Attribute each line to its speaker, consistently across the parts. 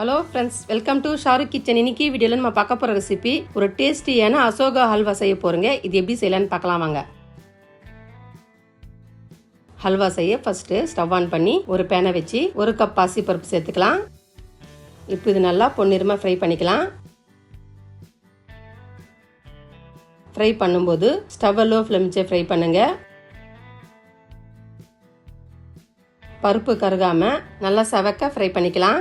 Speaker 1: Hello friends welcome to Shahrukh kitchen இன்னைக்கு வீடியோவில் நம்ம பார்க்க போகிற ரெசிபி ஒரு டேஸ்டியான அசோகா ஹல்வா செய்ய போகிறோங்க இது எப்படி செய்யலான்னு பார்க்கலாம் வாங்க. ஹல்வா செய்ய ஃபஸ்ட்டு ஸ்டவ் ஆன் பண்ணி ஒரு பேனை வச்சு ஒரு கப் பாசி பருப்பு சேர்த்துக்கலாம். இப்போ இது நல்லா பொன்னிறமாக ஃப்ரை பண்ணிக்கலாம். ஃப்ரை பண்ணும்போது ஸ்டவ்வை லோ ஃப்ளேமிச்சே ஃப்ரை பண்ணுங்கள் பருப்பு கருகாமல் நல்லா செவக்க ஃப்ரை பண்ணிக்கலாம்.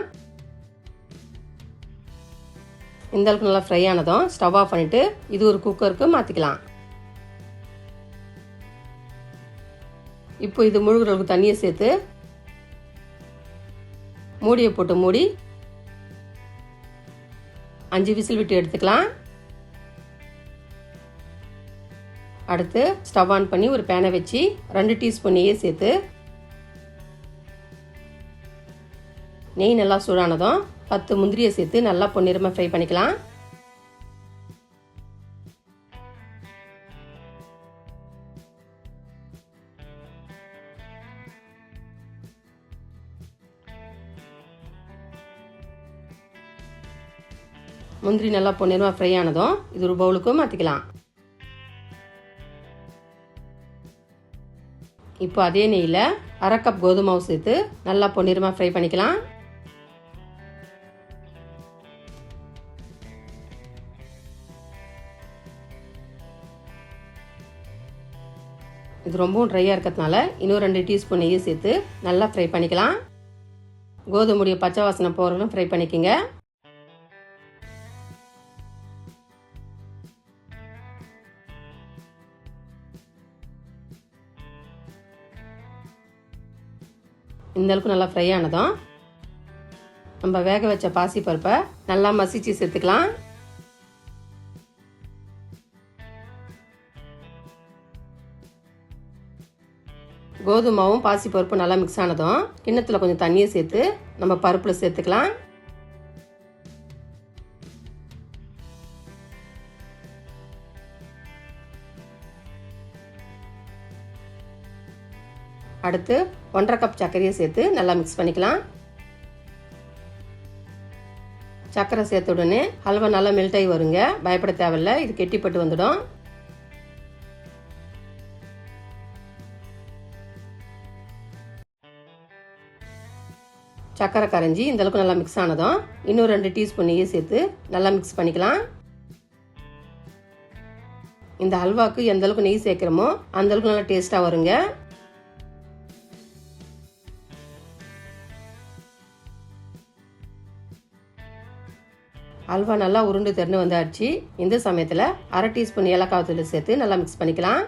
Speaker 1: இந்த அளவுக்கு நல்லா ஃப்ரை ஆனதும் ஸ்டவ் ஆஃப் பண்ணிட்டு இது ஒரு குக்கருக்கு மாற்றிக்கலாம் இப்போ இது முழுகிற அளவுக்கு தண்ணியை சேர்த்து மூடியை போட்டு மூடி அஞ்சு விசில் விட்டு எடுத்துக்கலாம். அடுத்து ஸ்டவ் ஆன் பண்ணி ஒரு பேனை வச்சு ரெண்டு டீஸ்பூன் நெய்யை சேர்த்து நெய் நல்லா சூடானதும் பத்து முந்திரியை சேர்த்து நல்லா பொன்னிறமாக ஃப்ரை பண்ணிக்கலாம். முந்திரி நல்லா பொன்னிறமாக ஃப்ரை ஆனதும் இது ஒரு பவுலுக்கு மாற்றிக்கலாம் இப்போ அதே நெய்யில் அரை கப் கோதுமை சேர்த்து நல்லா பொன்னிறமாக ஃப்ரை பண்ணிக்கலாம். இது ரொம்பவும் ட்ரையாக இருக்கிறதுனால இன்னும் ரெண்டு டீஸ்பூன் நெய்யை சேர்த்து நல்லா ஃப்ரை பண்ணிக்கலாம். கோதுமையுடைய பச்சை வாசனை போகிறவங்களும் ஃப்ரை பண்ணிக்கோங்க. இந்தளவுக்கு நல்லா ஃப்ரை ஆனதும் நம்ம வேக வச்ச பாசி பருப்பை நல்லா மசிச்சு சேர்த்துக்கலாம். கோதுமாவும் பாசி பருப்பு நல்லா மிக்ஸ் ஆனதும் கிண்ணத்தில் கொஞ்சம் தண்ணியை சேர்த்து நம்ம பருப்பில் சேர்த்துக்கலாம். அடுத்து ஒன்றரை கப் சர்க்கரையை சேர்த்து நல்லா மிக்ஸ் பண்ணிக்கலாம். சர்க்கரை சேர்த்த உடனே ஹல்வா நல்லா மெல்ட் ஆகி வருங்க. பயப்பட தேவையில்ல. இது கெட்டிப்பட்டு வந்துடும். சக்கரை கரைஞ்சி இந்த அளவுக்கு நல்லா மிக்ஸ் ஆனதும் இன்னும் ரெண்டு டீஸ்பூன் நெய்யை சேர்த்து நல்லா மிக்ஸ் பண்ணிக்கலாம். இந்த அல்வாக்கு எந்த அளவுக்கு நெய் சேர்க்குறோமோ அந்த அளவுக்கு நல்லா டேஸ்ட்டாக வருங்க. அல்வா நல்லா உருண்டு திறந்து வந்தாச்சு. இந்த சமயத்தில் அரை டீஸ்பூன் ஏலக்காய் தூள் சேர்த்து நல்லா மிக்ஸ் பண்ணிக்கலாம்.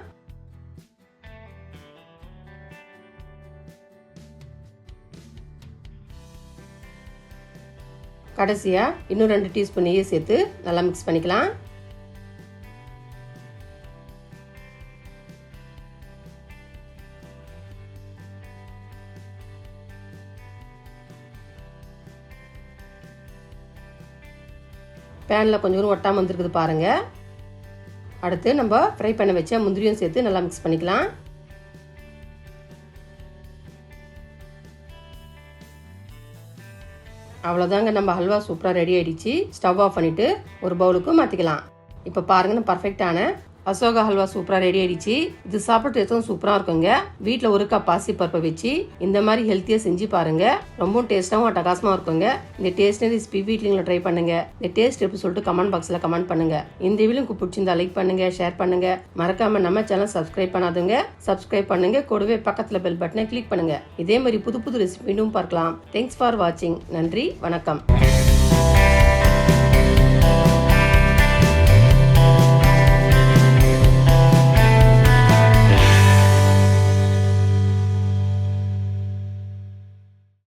Speaker 1: கடைசியாக இன்னும் ரெண்டு டீஸ்பூன் நெய்யை சேர்த்து நல்லா மிக்ஸ் பண்ணிக்கலாம். பேனில் கொஞ்சம் ஒட்டாமல் வந்துருக்குது பாருங்கள் அடுத்து நம்ம ஃப்ரை பண்ண வச்ச முந்திரியும் சேர்த்து நல்லா மிக்ஸ் பண்ணிக்கலாம். அவ்வளோதாங்க நம்ம ஹல்வா சூப்பராக ரெடி ஆகிடுச்சு ஸ்டவ் ஆஃப் பண்ணிவிட்டு ஒரு பவுலுக்கு மாற்றிக்கலாம் இப்போ பாருங்கள் பர்ஃபெக்டான அசோகா ஹல்வா சூப்பராக ரெடி ஆயிடுச்சு. இது சாப்பிட்டு எதுவும் சூப்பராக இருக்குங்க. வீட்டில் ஒரு கப் பாசி பருப்பை வச்சு இந்த மாதிரி ஹெல்த்தியாக செஞ்சு பாருங்க. ரொம்பவும் டேஸ்ட்டாகவும் அட்டகாசமாக இருக்குங்க. இந்த டேஸ்ட் ரெசிபி வீட்லையும் ட்ரை பண்ணுங்க. இந்த டேஸ்ட் எப்படி சொல்லிட்டு கமெண்ட் பாக்ஸில் கமெண்ட் பண்ணுங்க. இந்த வீடியோ உங்களுக்கு பிடிச்சிருந்தா லைக் பண்ணுங்க ஷேர் பண்ணுங்க. மறக்காம நம்ம சேனல் சப்ஸ்கிரைப் பண்ணாதுங்க. சப்ஸ்கிரைப் பண்ணுங்க. கூடவே பக்கத்தில் பெல் பட்டனை கிளிக் பண்ணுங்க. இதே மாதிரி புது புது ரெசிபி பார்க்கலாம். தேங்க்ஸ் ஃபார் வாட்சிங் நன்றி வணக்கம்.